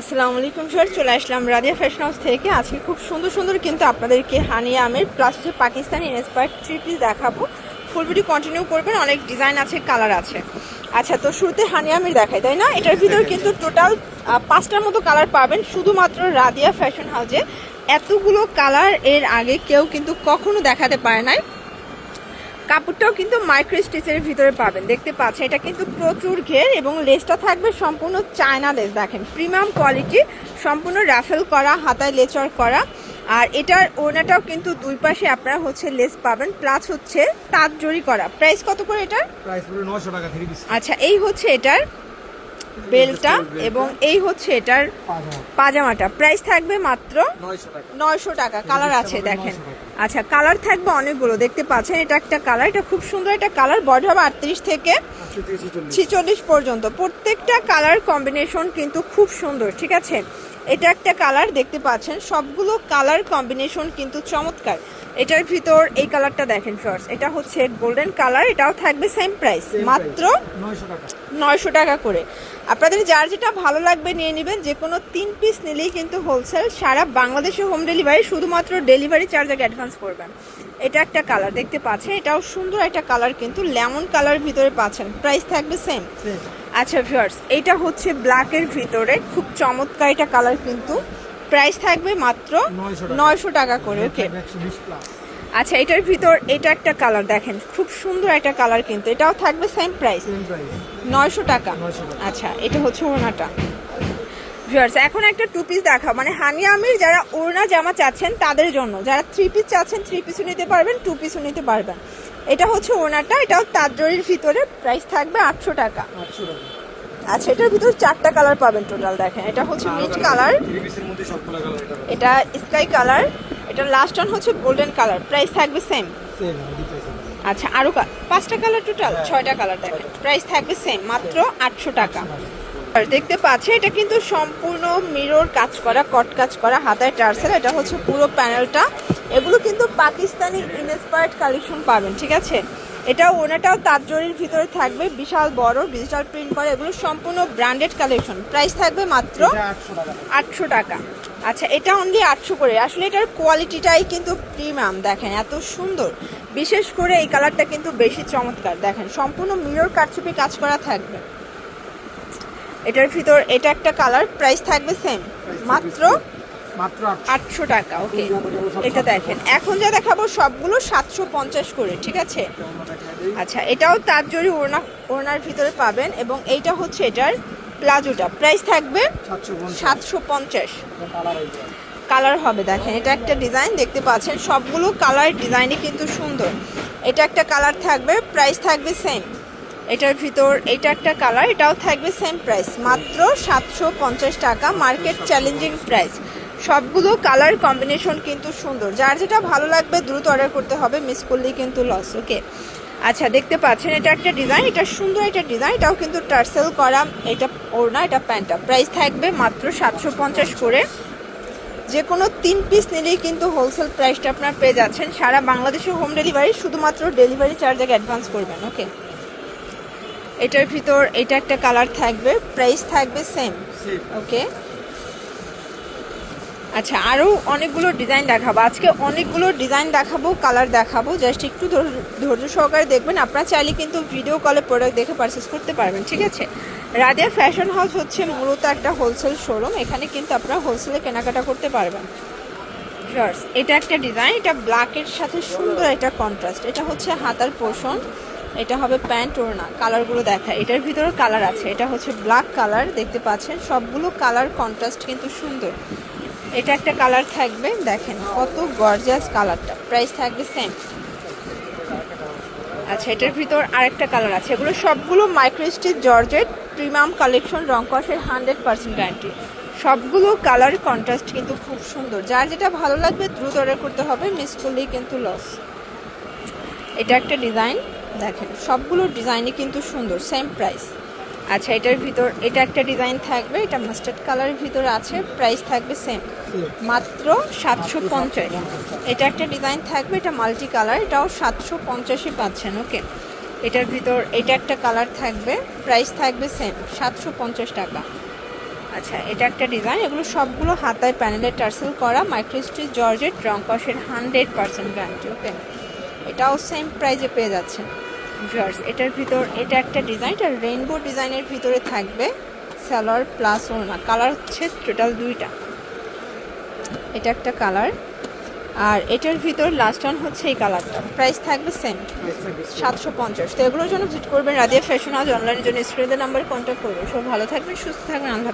আসসালামু আলাইকুম স্যার চলে আসলাম রাজিয়া ফ্যাশন হাউস থেকে। আজকে খুব সুন্দর সুন্দর কিন্তু আপনাদেরকে হানি আমের প্লাস হচ্ছে পাকিস্তানি ইন্সপায়ার্ড থ্রি পিস দেখাবো। ফুল ভিডিও কন্টিনিউ করবেন, অনেক ডিজাইন আছে কালার আছে। আচ্ছা তো শুরুতে হানি আমের দেখাই, তাই না? এটার ভিতর কিন্তু টোটাল পাঁচটার মতো কালার পাবেন, শুধুমাত্র রাদিয়া ফ্যাশন হাউসে এতগুলো কালারের আগে কেউ কিন্তু কখনো দেখাতে পারে নাই। কাপড়টাও কিন্তু মাইক্রো স্টিচের ভিতরে পাবেন। দেখতে পাচ্ছেন এটা কিন্তু প্রচুর ঘের এবং লেসটা থাকবে সম্পূর্ণ চায়না লেস দেখেন। প্রিমিয়াম কোয়ালিটি সম্পূর্ণ রাফেল করা হাতায় লেচার করা। আর এটার ওনাটাও কিন্তু দুই পাশে আপনারা হচ্ছে লেস পাবেন প্লাস হচ্ছে তাঁত জড়ি করা। প্রাইস কত করে এটার? প্রাইস পড়বে নশো টাকা থ্রি পিস আচ্ছা এই হচ্ছে এটার বেলটা এবং এই হচ্ছে এটার পাজামাটা। প্রাইস থাকবে মাত্র নয়শো টাকা। নয়শো টাকা কালার আছে দেখেন। 900। আচ্ছা কালার থাকবে অনেকগুলো, দেখতে পাচ্ছেন, এটা একটা কালার এটা খুব সুন্দর একটা কালার বডি হবে আটত্রিশ থেকে ছেচল্লিশ পর্যন্ত। প্রত্যেকটা কালার কম্বিনেশন কিন্তু খুব সুন্দর, ঠিক আছে? এটা একটা কালার দেখতে পাচ্ছেন, সবগুলো কালার কম্বিনেশন কিন্তু চমৎকার। এটার ভিতর এই কালারটা দেখেন ফার্স্ট এটা হচ্ছে গোল্ডেন কালার এটাও থাকবে সেম প্রাইস মাত্র নয়শো টাকা। করে। আপনাদের যার যেটা ভালো লাগবে নিয়ে নেবেন যে কোনো তিন পিস নিলেই কিন্তু হোলসেল সারা বাংলাদেশে হোম ডেলিভারি শুধুমাত্র ডেলিভারি চার্জ আগে অ্যাডভান্স করবেন। এটা একটা কালার দেখতে পাচ্ছেন এটাও সুন্দর একটা কালার কিন্তু লেমন কালার ভিতরে পাচ্ছেন। প্রাইস থাকবে সেম সেম আচ্ছা ভিউয়ার্স এটা হচ্ছে ব্ল্যাকের ভিতরে খুব চমৎকার এটা কালার কিন্তু প্রাইস থাকবে মাত্র নয়শো টাকা। করে ওকে আচ্ছা এটার ভিতর এটা একটা কালার দেখেন খুব সুন্দর একটা কালার কিন্তু। এটাও থাকবে সেম প্রাইস নয়শো টাকা। আচ্ছা এটা হচ্ছে ভিউয়ার্স এখন একটা টু পিস দেখা মানে হানি আমির যারা ওড়না জামা চাচ্ছেন তাদের জন্য। যারা থ্রি পিস চাচ্ছেন থ্রি পিসও নিতে পারবেন টু পিসও নিতে পারবেন। এটা হচ্ছে ওড়নাটা এটাও তাজরির ভিতরে প্রাইস থাকবে আটশো টাকা। আটশো টাকা। আচ্ছা এটার ভিতর চারটা কালার পাবেন টোটাল দেখেন। এটা হচ্ছে মিট কালার এটা স্কাই কালার এটা লাস্ট ওয়ান হচ্ছে গোল্ডেন কালার প্রাইস থাকবে সেম সেম আচ্ছা আরও কা- পাঁচটা কালার টোটাল ছয়টা কালার দেখেন। প্রাইস থাকবে সেম মাত্র আটশো টাকা। আর দেখতে পাচ্ছে এটা কিন্তু সম্পূর্ণ মিরর কাজ করা কট কাজ করা হাতায় টার্সেল এটা হচ্ছে পুরো প্যানেলটা এগুলো কিন্তু পাকিস্তানি ইনস্পায়ার্ড কালেকশন পাবেন ঠিক আছে? এটা ওনাটাও তাঁতজরির ভিতরে থাকবে বিশাল বড় ডিজিটাল প্রিন্ট করে এগুলো সম্পূর্ণ ব্র্যান্ডেড কালেকশন প্রাইস থাকবে মাত্র আটশো টাকা। আচ্ছা এটা অনলি আটশো করে। আসলে এটার কোয়ালিটিটাই কিন্তু প্রিমিয়াম দেখেন এত সুন্দর। বিশেষ করে এই কালারটা কিন্তু বেশি চমৎকার দেখেন সম্পূর্ণ মিরর কারচুপি কাজ করা থাকবে। এটার ভিতর এটা একটা কালার প্রাইস থাকবে সেম মাত্র আটশো। টাকা ওকে এটা দেখেন এখন যা দেখাবো সবগুলো সাতশো পঞ্চাশ করে ঠিক আছে? আচ্ছা এটাও তার জরি ওড়না ওড়নার ভিতরে পাবেন এবং এইটা হচ্ছে এটার প্লাজোটা। প্রাইস থাকবে সাতশো পঞ্চাশ। কালার হবে দেখেন এটা একটা ডিজাইন দেখতে পাচ্ছেন সবগুলো কালার ডিজাইনই কিন্তু সুন্দর। এটা একটা কালার থাকবে প্রাইস থাকবে সেম এটার ভিতর এটা একটা কালার এটাও থাকবে সেম প্রাইস মাত্র সাতশো পঞ্চাশ টাকা মার্কেট চ্যালেঞ্জিং প্রাইস সবগুলো কালার কম্বিনেশন কিন্তু সুন্দর। যার যেটা ভালো লাগবে দ্রুত অর্ডার করতে হবে মিস করলেই কিন্তু লস ওকে আচ্ছা দেখতে পাচ্ছেন এটা একটা ডিজাইন এটা সুন্দর একটা ডিজাইন এটাও কিন্তু টার্সেল করা এটা ওড়না এটা প্যান্টটা প্রাইস থাকবে মাত্র সাতশো পঞ্চাশ করে। যে কোনো তিন পিস নিলেই কিন্তু হোলসেল প্রাইসটা আপনার পেয়ে যাচ্ছেন। সারা বাংলাদেশে হোম ডেলিভারি শুধুমাত্র ডেলিভারি চার্জ আগে অ্যাডভান্স করবেন ওকে এটার ভিতর এটা একটা কালার থাকবে প্রাইস থাকবে সেম সেম ওকে আচ্ছা আরও অনেকগুলো ডিজাইন দেখাবো। আজকে অনেকগুলো ডিজাইন দেখাবো কালার দেখাবো। জাস্ট একটু ধৈর্য- সহকারে দেখবেন। আপনারা চাইলে কিন্তু ভিডিও কলে প্রোডাক্ট দেখে পারচেস করতে পারবেন, ঠিক আছে? রাধিয়া ফ্যাশন হাউস হচ্ছে মূলত একটা হোলসেল শোরুম এখানে কিন্তু আপনারা হোলসেলে কেনাকাটা করতে পারবেন। Yours. এটা একটা ডিজাইন এটা ব্ল্যাকের সাথে সুন্দর একটা কন্ট্রাস্ট এটা হচ্ছে হাতার পোষণ এটা হবে প্যান্ট ওড়না। কালারগুলো দেখা এটার ভিতরে কালার আছে। এটা হচ্ছে ব্ল্যাক কালার দেখতে পাচ্ছেন? সবগুলো কালার কন্ট্রাস্ট কিন্তু সুন্দর। এটা একটা কালার থাকবে, দেখেন কত গর্জিয়াস কালারটা। প্রাইস থাকবে সেম আচ্ছা এটার ভিতর আরেকটা কালার আছে। এগুলো সবগুলো micro stitch georgette premium collection রংকসের hundred percent guarantee সবগুলো কালার কন্ট্রাস্ট কিন্তু খুব সুন্দর। যার যেটা ভালো লাগবে, দ্রুত অর্ডার করতে হবে মিস করলেই কিন্তু লস এটা একটা ডিজাইন দেখেন, সবগুলো ডিজাইনই কিন্তু সুন্দর সেম প্রাইস আচ্ছা এটার ভিতর, এটা একটা ডিজাইন থাকবে, এটা মাস্টার্ড কালারের ভিতর আছে প্রাইস থাকবে সেম মাত্র সাতশো পঞ্চাশ। এটা একটা ডিজাইন থাকবে, এটা মাল্টি কালার এটাও সাতশো পঞ্চাশে পাচ্ছেন, ওকে। এটার ভিতর, এটা একটা কালার থাকবে প্রাইস থাকবে সেম সাতশো পঞ্চাশ টাকা। আচ্ছা এটা একটা ডিজাইন, এগুলো সবগুলো হাতায় প্যানেলের টার্সেল করা মাইক্রোস্টিচ জর্জেট রং হান্ড্রেড পার্সেন্ট গ্যারান্টি ওকে। এটাও সেম প্রাইজে পেয়ে যাচ্ছেন। এটার ভিতর এটা একটা ডিজাইন এটা রেইনবো ডিজাইনের ভিতরে থাকবে। সালোয়ার প্লাস ওড়না কালার হচ্ছে টোটাল দুইটা। এটা একটা কালার আর এটার ভিতর লাস্ট ওয়ান হচ্ছে এই কালারটা প্রাইস থাকবে সেম সাতশো পঞ্চাশ। তো এগুলোর জন্য ভিজিট করবেন। রাদিয়া ফ্যাশন হাউস অনলাইনের জন্য স্ক্রিনের নাম্বারে কন্ট্যাক্ট করবেন। সব ভালো থাকবেন, সুস্থ থাকবেন, আল্লাহ।